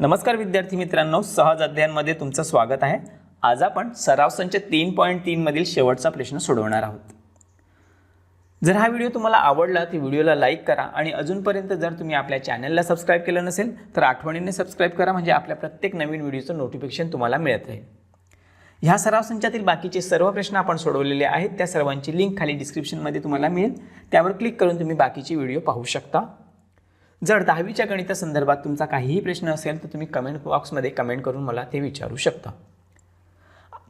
नमस्कार विद्यार्थी मित्रांनो सहज अध्ययनमध्ये तुमचं स्वागत आहे. आज आपण सराव संच तीन पॉईंट तीनमधील शेवटचा प्रश्न सोडवणार आहोत. जर हा व्हिडिओ तुम्हाला आवडला तर व्हिडिओला लाईक करा आणि अजूनपर्यंत जर तुम्ही आपल्या चॅनलला सबस्क्राईब केलं नसेल तर आठवणीने सबस्क्राईब करा म्हणजे आपल्या प्रत्येक नवीन व्हिडिओचं नोटिफिकेशन तुम्हाला मिळत राहील. ह्या सराव संचातील बाकीचे सर्व प्रश्न आपण सोडवलेले आहेत. त्या सर्वांची लिंक खाली डिस्क्रिप्शनमध्ये तुम्हाला मिळेल. त्यावर क्लिक करून तुम्ही बाकीचे व्हिडिओ पाहू शकता. जर दहावीच्या गणितासंदर्भात तुमचा काहीही प्रश्न असेल तर तुम्ही कमेंट बॉक्समध्ये कमेंट करून मला ते विचारू शकता.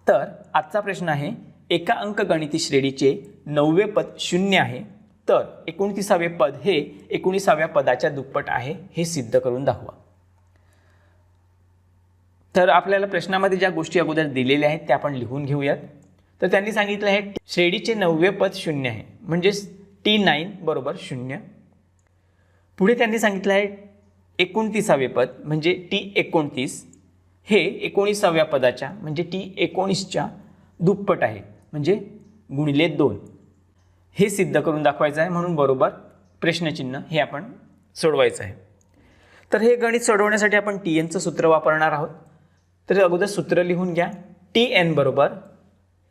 तर आजचा प्रश्न आहे एका अंक गणिती श्रेणीचे नववे पद शून्य आहे तर एकोणतीसावे पद हे एकोणीसाव्या पदाच्या दुप्पट आहे हे सिद्ध करून दाखवा. तर आपल्याला प्रश्नामध्ये ज्या गोष्टी अगोदर दिलेल्या आहेत त्या आपण लिहून घेऊयात. तर त्यांनी सांगितलं आहे श्रेणीचे नववे पद शून्य आहे म्हणजेच टी नाईन बरोबर शून्य. पुढे त्यांनी सांगितलं आहे एकोणतीसावे पद म्हणजे टी एकोणतीस हे एकोणीसाव्या पदाच्या म्हणजे टी एकोणीसच्या दुप्पट आहे म्हणजे गुणिले दोन. हे सिद्ध करून दाखवायचं आहे म्हणून बरोबर प्रश्नचिन्ह हे आपण सोडवायचं आहे. तर हे गणित सोडवण्यासाठी आपण टी एनचं सूत्र वापरणार आहोत. तर अगोदर सूत्र लिहून घ्या. टी एन बरोबर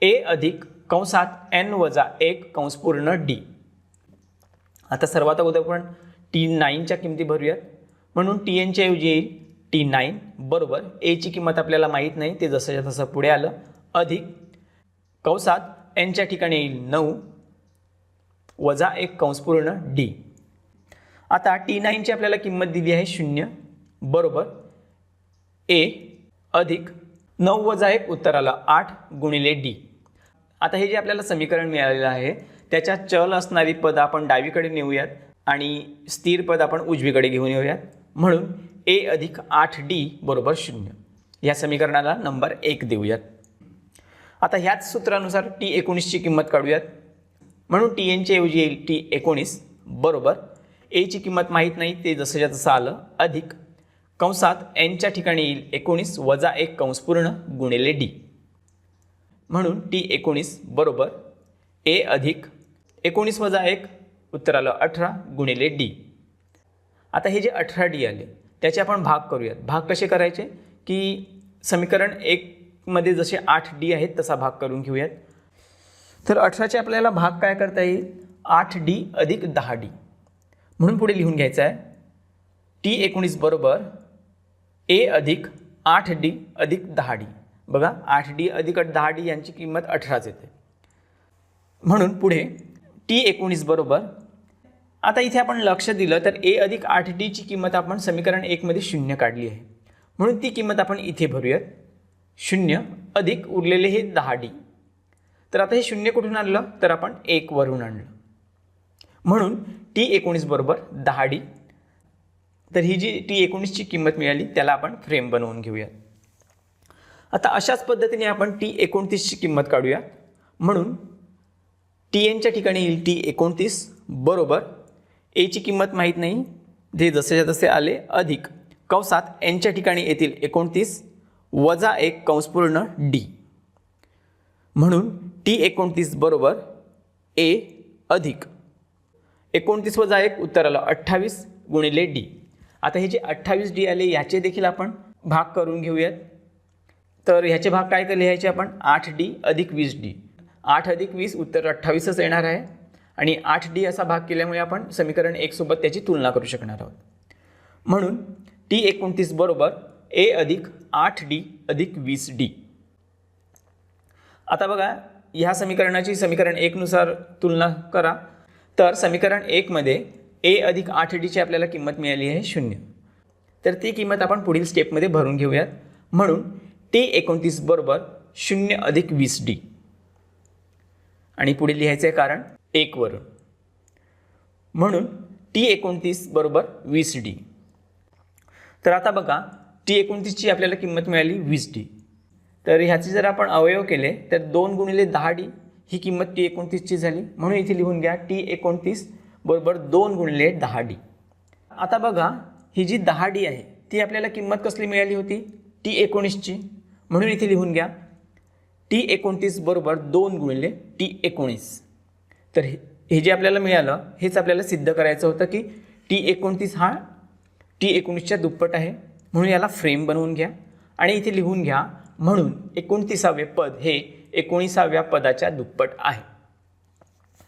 ए अधिक कंसात एन वजा एक कंस पूर्ण डी. आता सर्वात अगोदर आपण टी नाईनच्या किमती भरूयात. म्हणून टी एनच्या ऐवजी येईल टी नाईन बरोबर. एची किंमत आपल्याला माहीत नाही. ते जसंच्या तसं पुढे आलं. अधिक कंसात एनच्या ठिकाणी येईल नऊ. वजा एक कंसपूर्ण डी आता टी नाईनची आपल्याला किंमत दिली आहे शून्य. बरोबर. ए अधिक नऊ वजा एक उत्तर आलं आठ गुणिले डी आता हे जे आपल्याला समीकरण मिळालेलं आहे त्याच्या चल असणारी पद आपण डावीकडे नेऊयात. आणि स्थिर पद आपण उजवीकडे घेऊन येऊयात. म्हणून ए अधिक आठ डी बरोबर शून्य. या समीकरणाला नंबर एक देऊयात. आता ह्याच सूत्रानुसार टी एकोणीसची किंमत काढूयात. म्हणून टी एनच्या ऐवजी येईल टी एकोणीस बरोबर. एची किंमत माहीत नाही ते जसंच्या तसं आलं अधिक. कंसात एनच्या ठिकाणी येईल एकोणीस वजा एक कंस पूर्ण गुणिले डी. म्हणून टी एकोणीस बरोबर. ए अधिक एकोणीस वजा एक उत्तर आलं अठरा गुणिले डी. आता हे जे अठरा डी आले त्याचे आपण भाग करूयात. भाग कसे करायचे? की समीकरण एकमध्ये जसे आठ डी आहेत तसा भाग करून घेऊयात. तर अठराचे आपल्याला भाग काय करता येईल? आठ डी अधिक दहा डी. म्हणून पुढे लिहून घ्यायचं आहे. टी एकोणीस बरोबर ए अधिक आठ डी अधिक दहा डी. बघा आठ डी अधिक दहा डी यांची किंमत अठराच येते. म्हणून पुढे टी एकोणीस बरोबर आता इथे आपण लक्ष दिलं तर ए अधिक आठ डीची किंमत आपण समीकरण एकमध्ये शून्य काढली आहे. म्हणून ती किंमत आपण इथे भरूयात. शून्य अधिक उरलेले हे दहा डी. तर आता हे शून्य कुठून आणलं? तर आपण एकवरून आणलं. म्हणून टी एकोणीस बरोबर दहा डी. तर ही जी टी एकोणीसची किंमत मिळाली त्याला आपण फ्रेम बनवून घेऊयात. आता अशाच पद्धतीने आपण टी एकोणतीसची किंमत काढूया म्हणून टी एनच्या ठिकाणी येईल टी एकोणतीस बरोबर एची किंमत माहीत नाही. जे जसेच्या तसे आले अधिक. कंसात एनच्या ठिकाणी येतील एकोणतीस वजा एक कंसपूर्ण डी म्हणून टी एकोणतीस बरोबर ए अधिक. एकोणतीस वजा एक उत्तर आलं अठ्ठावीस गुणिले डी आता हे जे अठ्ठावीस डी आले याचे देखील आपण भाग करून घेऊयात. तर ह्याचे भाग काय लिहायचे आपण? आठ डी अधिक वीस डी आठ अधिक वीस उत्तर अठ्ठावीसच येणार आहे. आणि आठ डी असा भाग केल्यामुळे आपण समीकरण एकसोबत त्याची तुलना करू शकणार आहोत. म्हणून टी एकोणतीस बरोबर ए अधिक आठ डी अधिक वीस डी. आता बघा ह्या समीकरणाची समीकरण एकनुसार तुलना करा. तर समीकरण एकमध्ये ए अधिक आठ डीची आपल्याला किंमत मिळाली आहे शून्य. तर ती किंमत आपण पुढील स्टेपमध्ये भरून घेऊयात. म्हणून टी एकोणतीस बरोबर शून्य अधिक वीस डी. आणि पुढे लिहायचं आहे कारण एकवरून म्हणून टी एकोणतीस बरोबर वीस डी. तर आता बघा टी एकोणतीसची आपल्याला किंमत मिळाली वीस डी. तर ह्याचे जर आपण अवयव केले तर दोन गुणिले दहा डी ही किंमत टी एकोणतीसची झाली. म्हणून इथे लिहून घ्या टी एकोणतीस बरोबर दोन गुणिले दहा डी. आता बघा ही जी दहा डी आहे ती आपल्याला किंमत कसली मिळाली होती? टी एकोणीसची. म्हणून इथे लिहून घ्या टी एकोणतीस बरोबर दोन गुणिले टी एकोणीस. तर हे हे जे आपल्याला मिळालं हेच आपल्याला सिद्ध करायचं होतं की टी एकोणतीस हा टी एकोणीसच्या दुप्पट आहे. म्हणून याला फ्रेम बनवून घ्या आणि इथे लिहून घ्या म्हणून एकोणतीसावे पद हे एकोणीसाव्या पदाच्या दुप्पट आहे.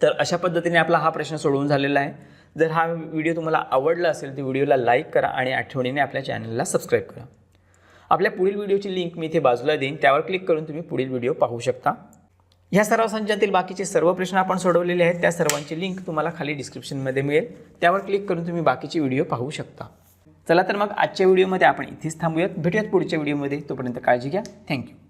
तर अशा पद्धतीने आपला हा प्रश्न सोडवून झालेला आहे. जर हा व्हिडिओ तुम्हाला आवडला असेल तर व्हिडिओला लाईक करा आणि आठवणीने आपल्या चॅनलला सबस्क्राईब करा. आपल्या पुढील व्हिडिओची लिंक मी इथे बाजूला देईन त्यावर क्लिक करून तुम्ही पुढील व्हिडिओ पाहू शकता. ह्या सर्व संचातील बाकीचे सर्व प्रश्न आपण सोडवलेले आहेत. त्या सर्वांची लिंक तुम्हाला खाली डिस्क्रिप्शनमध्ये मिळेल. त्यावर क्लिक करून तुम्ही बाकीचे व्हिडिओ पाहू शकता. चला तर मग आजच्या व्हिडिओमध्ये आपण इथेच थांबूयात. भेटूयात पुढच्या व्हिडिओमध्ये तोपर्यंत काळजी घ्या. थँक्यू